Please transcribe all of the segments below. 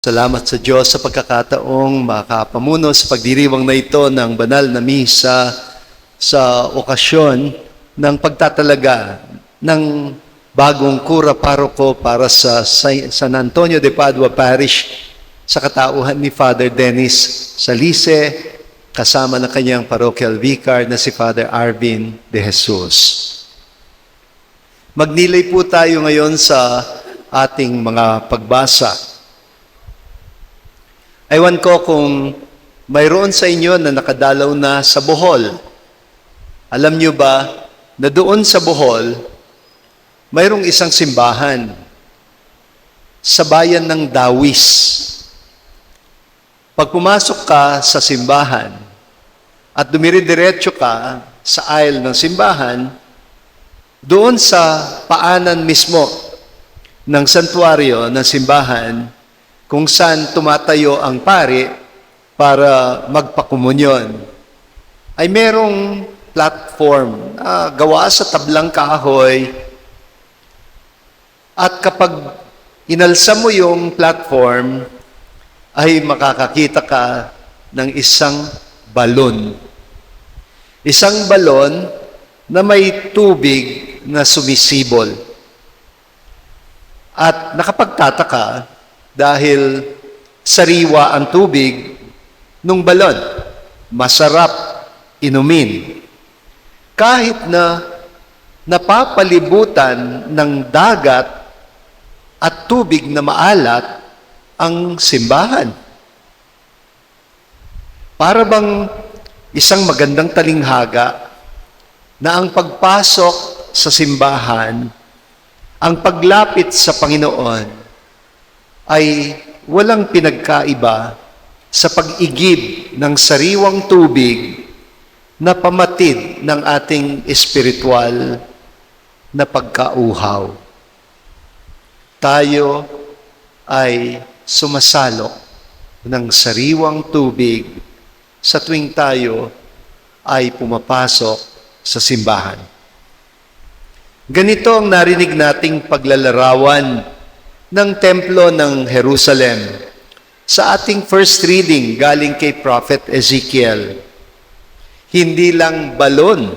Salamat sa Diyos sa pagkakataong makapamuno sa pagdiriwang na ito ng banal na misa sa okasyon ng pagtatalaga ng bagong kura paroko para sa San Antonio de Padua Parish sa katauhan ni Father Dennis Salise kasama ng kanyang parochial vicar na si Father Arvin de Jesus. Magnilay po tayo ngayon sa ating mga pagbasa. Ewan ko kung mayroon sa inyo na nakadalaw na sa Bohol. Alam nyo ba na doon sa Bohol, mayroong isang simbahan sa bayan ng Dawis. Pag pumasok ka sa simbahan at dumiridiretso ka sa aisle ng simbahan, doon sa paanan mismo ng santuario ng simbahan, kung saan tumatayo ang pari para magpakumunyon, ay merong platform na gawa sa tablang kahoy at kapag inalsa mo yung platform, ay makakakita ka ng isang balon. Isang balon na may tubig na sumisibol. At nakapagtataka, dahil sariwa ang tubig nung balon. Masarap inumin. Kahit na napapalibutan ng dagat at tubig na maalat ang simbahan. Para bang isang magandang talinghaga na ang pagpasok sa simbahan, ang paglapit sa Panginoon, ay walang pinagkaiba sa pag-igib ng sariwang tubig na pamatid ng ating espiritual na pagkauhaw. Tayo ay sumasalok ng sariwang tubig sa tuwing tayo ay pumapasok sa simbahan. Ganito ang narinig nating paglalarawan ng templo ng Jerusalem. Sa ating first reading galing kay Prophet Ezekiel, hindi lang balon,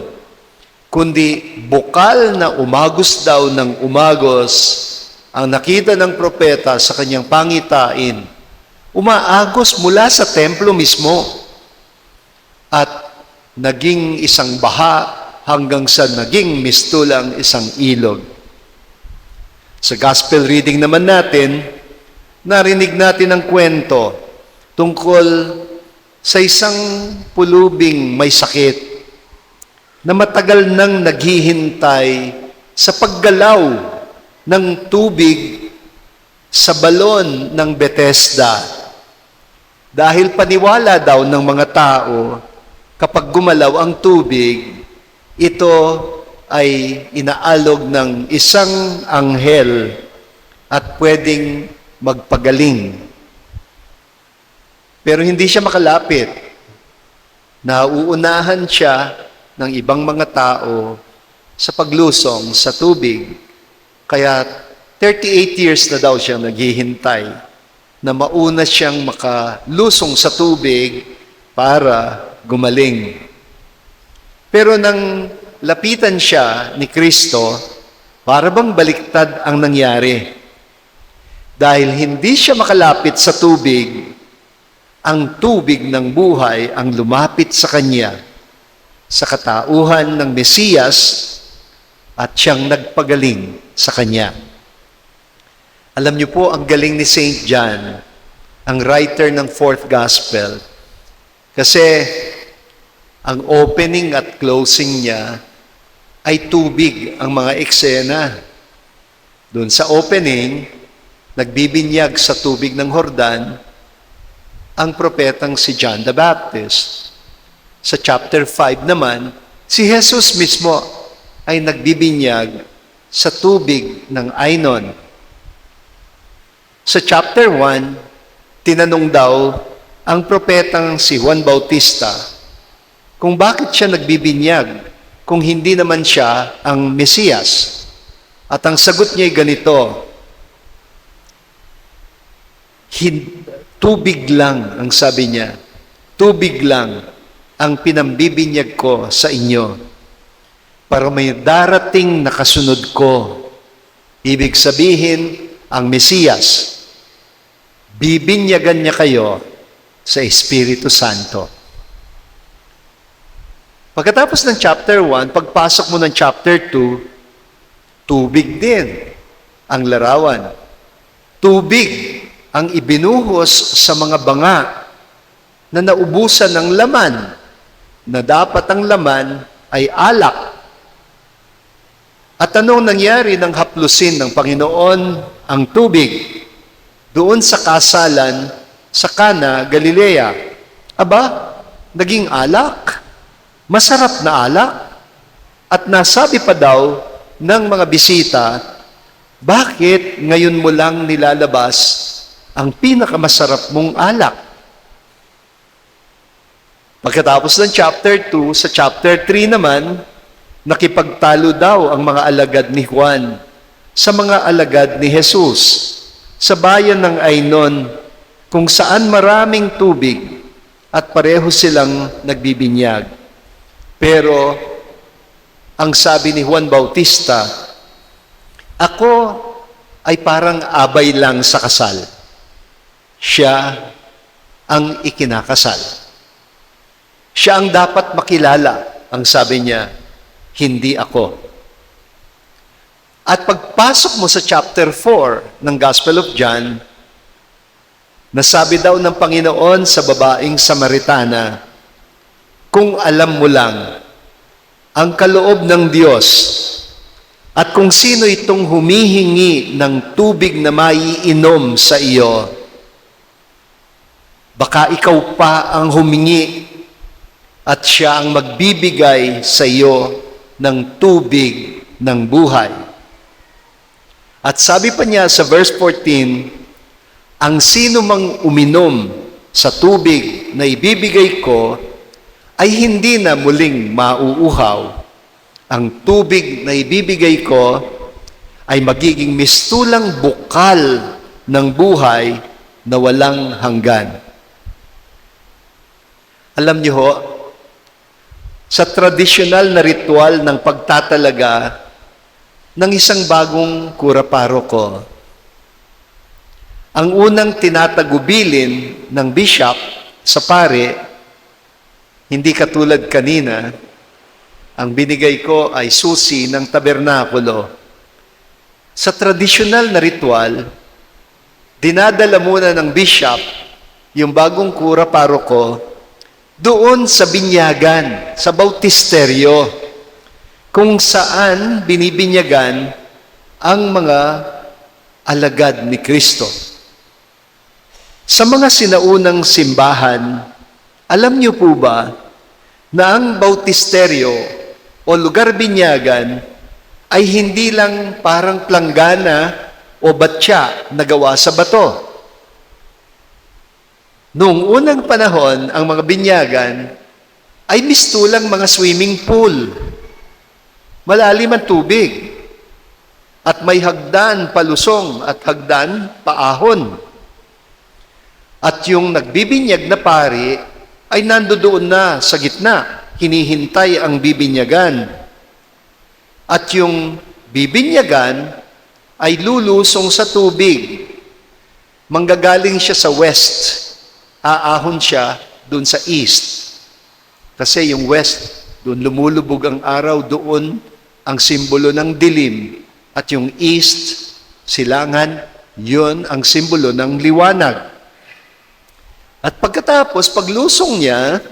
kundi bukal na umagos daw ng umagos ang nakita ng propeta sa kanyang pangitain, umaagos mula sa templo mismo at naging isang baha hanggang sa naging mistulang isang ilog. Sa gospel reading naman natin, narinig natin ang kwento tungkol sa isang pulubing may sakit na matagal nang naghihintay sa paggalaw ng tubig sa balon ng Bethesda. Dahil paniwala daw ng mga tao, kapag gumalaw ang tubig, ito ay inaalog ng isang anghel at pwedeng magpagaling. Pero hindi siya makalapit. Nauunahan siya ng ibang mga tao sa paglusong sa tubig. Kaya 38 years na daw siya naghihintay na mauna siyang makalusong sa tubig para gumaling. Pero nang lapitan siya ni Kristo, para bang baliktad ang nangyari. Dahil hindi siya makalapit sa tubig, ang tubig ng buhay ang lumapit sa kanya sa katauhan ng Mesiyas at siyang nagpagaling sa kanya. Alam niyo po, ang galing ni St. John, ang writer ng fourth gospel, kasi ang opening at closing niya ay tubig ang mga eksena. Doon sa opening, nagbibinyag sa tubig ng Hordan ang propetang si John the Baptist. Sa chapter 5 naman, si Jesus mismo ay nagbibinyag sa tubig ng Ainon. Sa chapter 1, tinanong daw ang propetang si Juan Bautista kung bakit siya nagbibinyag kung hindi naman siya ang Mesiyas? At ang sagot niya ay ganito, tubig lang, ang sabi niya, tubig lang ang pinambibinyag ko sa inyo para may darating na kasunod ko. Ibig sabihin, ang Mesiyas, bibinyagan niya kayo sa Espiritu Santo. Pagkatapos ng chapter 1, pagpasok mo ng chapter 2, tubig din ang larawan. Tubig ang ibinuhos sa mga banga na naubusan ng laman na dapat ang laman ay alak. At anong nangyari nang haplusin ng Panginoon ang tubig doon sa kasalan sa Kana, Galilea? Aba, naging alak. Masarap na alak. At nasabi pa daw ng mga bisita, bakit ngayon mo lang nilalabas ang pinakamasarap mong alak? Pagkatapos ng chapter 2, sa chapter 3 naman, nakipagtalo daw ang mga alagad ni Juan sa mga alagad ni Jesus sa bayan ng Ainon kung saan maraming tubig at pareho silang nagbibinyag. Pero ang sabi ni Juan Bautista, ako ay parang abay lang sa kasal. Siya ang ikinakasal. Siya ang dapat makilala, ang sabi niya, hindi ako. At pagpasok mo sa chapter 4 ng Gospel of John, nasabi daw ng Panginoon sa babaeng Samaritana, kung alam mo lang ang kaloob ng Diyos at kung sino itong humihingi ng tubig na maiinom sa iyo, baka ikaw pa ang humingi at siya ang magbibigay sa iyo ng tubig ng buhay. At sabi pa niya sa verse 14, ang sino mang uminom sa tubig na ibibigay ko ay hindi na muling mauuhaw. Ang tubig na ibibigay ko ay magiging mistulang bukal ng buhay na walang hanggan. Alam niyo ho, sa tradisyonal na ritual ng pagtatalaga ng isang bagong kura paroko. Ang unang tinatagubilin ng bishop sa pare, hindi katulad kanina, ang binigay ko ay susi ng tabernakulo. Sa tradisyonal na ritual, dinadala muna ng bishop yung bagong kura paroko doon sa binyagan, sa bautisteryo, kung saan binibinyagan ang mga alagad ni Kristo. Sa mga sinaunang simbahan, alam niyo po ba na ang bautisteryo o lugar binyagan ay hindi lang parang planggana o batya na gawa sa bato. Noong unang panahon, ang mga binyagan ay mistulang mga swimming pool. Malalim ang tubig. At may hagdan palusong at hagdan paahon. At yung nagbibinyag na pari ay nandoon na sa gitna. Hinihintay ang bibinyagan. At yung bibinyagan ay lulusong sa tubig. Manggagaling siya sa west aahon siya doon sa east. Kasi yung west, doon lumulubog ang araw, doon ang simbolo ng dilim. At yung east, silangan, yun ang simbolo ng liwanag. At pagkatapos, paglusong niya,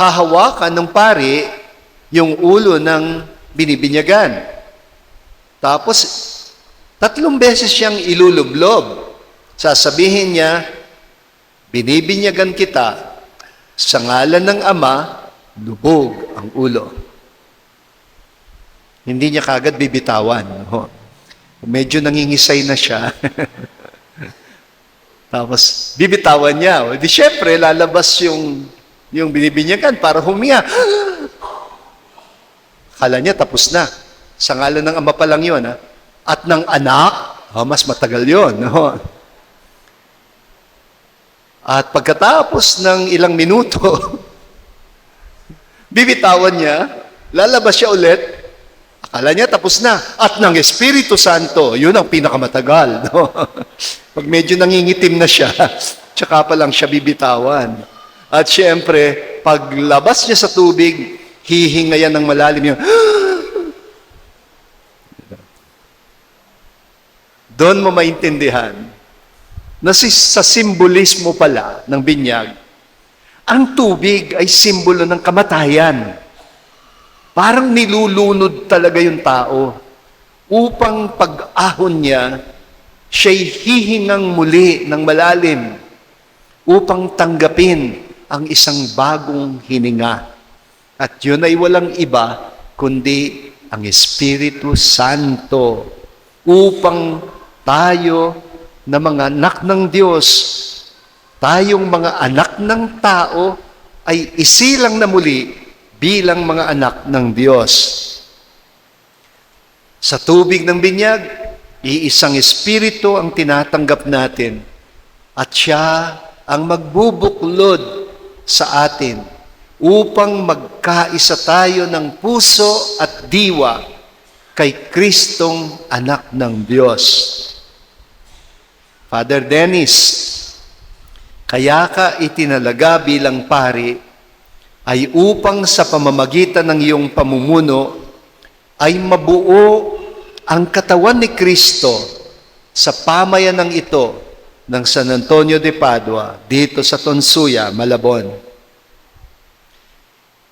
hahawakan ng pari yung ulo ng binibinyagan. Tapos, tatlong beses siyang ilulublob. Sasabihin niya, binibinyagan kita sa ngalan ng Ama, lubog ang ulo. Hindi niya kagad bibitawan. Medyo nangingisay na siya. Tapos, bibitawan niya. O, di syempre, lalabas yung, yung binibinyagan para huminga. Kala niya tapos na. Sa ngalan ng Ama pa lang yun. Ha? At ng anak, oh, mas matagal yun. No? At pagkatapos ng ilang minuto, bibitawan niya, lalabas siya ulit, akala niya tapos na. At ng Espiritu Santo, yun ang pinakamatagal. No? Pag medyo nangingitim na siya, tsaka pa lang siya bibitawan. At siyempre, paglabas niya sa tubig, hihinga yan ng malalim yung, Doon mo maintindihan na si, sa simbolismo pala ng binyag, ang tubig ay simbolo ng kamatayan. Parang nilulunod talaga yung tao upang pag-ahon niya, siya'y hihingang muli ng malalim upang tanggapin ang isang bagong hininga. At yun ay walang iba kundi ang Espiritu Santo upang tayo na mga anak ng Diyos, tayong mga anak ng tao ay isilang na muli bilang mga anak ng Diyos. Sa tubig ng binyag, iisang espiritu ang tinatanggap natin at siya ang magbubuklod sa atin upang magkaisa tayo ng puso at diwa kay Kristong anak ng Diyos. Father Dennis, kaya ka itinalaga bilang pari ay upang sa pamamagitan ng iyong pamumuno ay mabuo ang katawan ni Kristo sa pamayanang ito ng San Antonio de Padua dito sa Tonsuya, Malabon.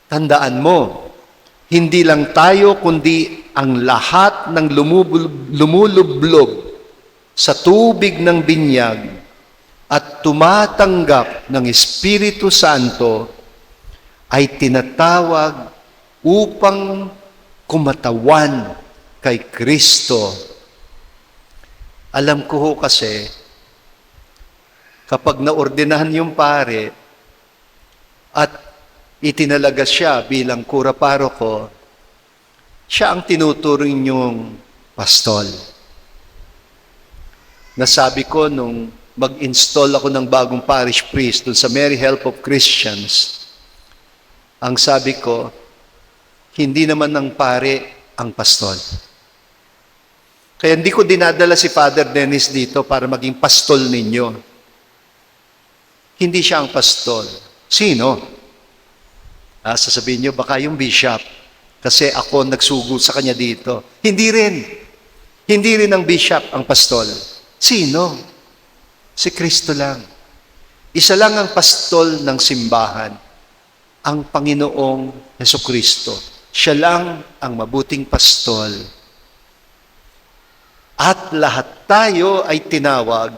Tandaan mo, hindi lang tayo kundi ang lahat ng lumulublob sa tubig ng binyag at tumatanggap ng Espiritu Santo ay tinatawag upang kumatawan kay Kristo. Alam ko ho kasi, kapag naordinahan yung pare at itinalaga siya bilang kura paroko, siya ang tinuturing yung pastol. Nasabi ko nung mag-install ako ng bagong parish priest dun sa Mary Help of Christians, ang sabi ko, hindi naman ng pare ang pastol. Kaya hindi ko dinadala si Father Dennis dito para maging pastol ninyo. Hindi siya ang pastol. Sino? Ah, sasabihin nyo, baka yung bishop. Kasi ako nagsugo sa kanya dito. Hindi rin. Hindi rin ang bishop ang pastol. Sino? Si Kristo lang. Isa lang ang pastol ng simbahan. Ang Panginoong Heso Kristo. Siya lang ang mabuting pastol. At lahat tayo ay tinawag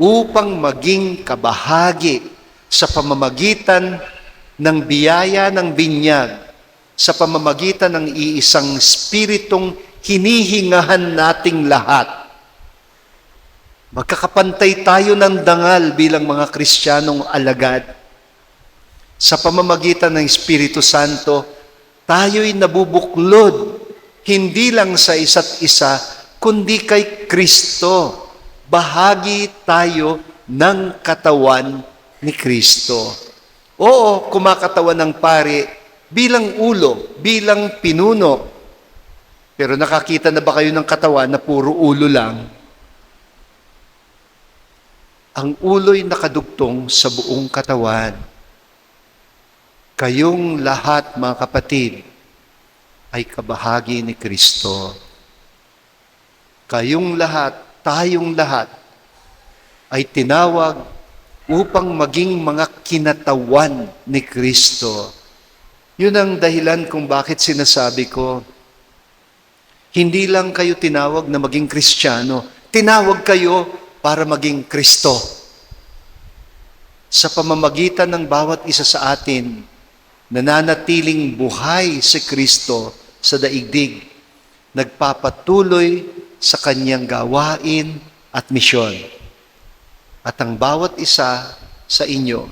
upang maging kabahagi sa pamamagitan ng biyaya ng binyag, sa pamamagitan ng iisang spiritong hinihingahan nating lahat. Magkakapantay tayo ng dangal bilang mga Kristiyanong alagad. Sa pamamagitan ng Espiritu Santo, tayo'y nabubuklod hindi lang sa isa't isa, kundi kay Kristo. Bahagi tayo ng katawan ni Kristo. Oo, kumakatawan ng pare bilang ulo, bilang pinuno. Pero nakakita na ba kayo ng katawan na puro ulo lang? Ang ulo'y nakadugtong sa buong katawan. Kayong lahat, mga kapatid, ay kabahagi ni Kristo. Kayong lahat, tayong lahat, ay tinawag upang maging mga kinatawan ni Kristo. Yun ang dahilan kung bakit sinasabi ko, hindi lang kayo tinawag na maging Kristiyano, tinawag kayo para maging Kristo. Sa pamamagitan ng bawat isa sa atin, nananatiling buhay si Kristo sa daigdig, nagpapatuloy sa kanyang gawain at misyon. At ang bawat isa sa inyo,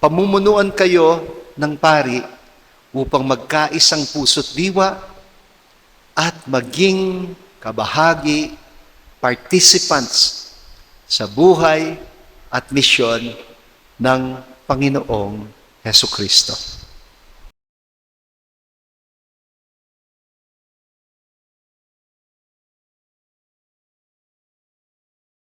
pamumunuan kayo ng pari upang magkaisang puso't diwa at maging kabahagi, participants sa buhay at misyon ng Panginoong Heso Kristo.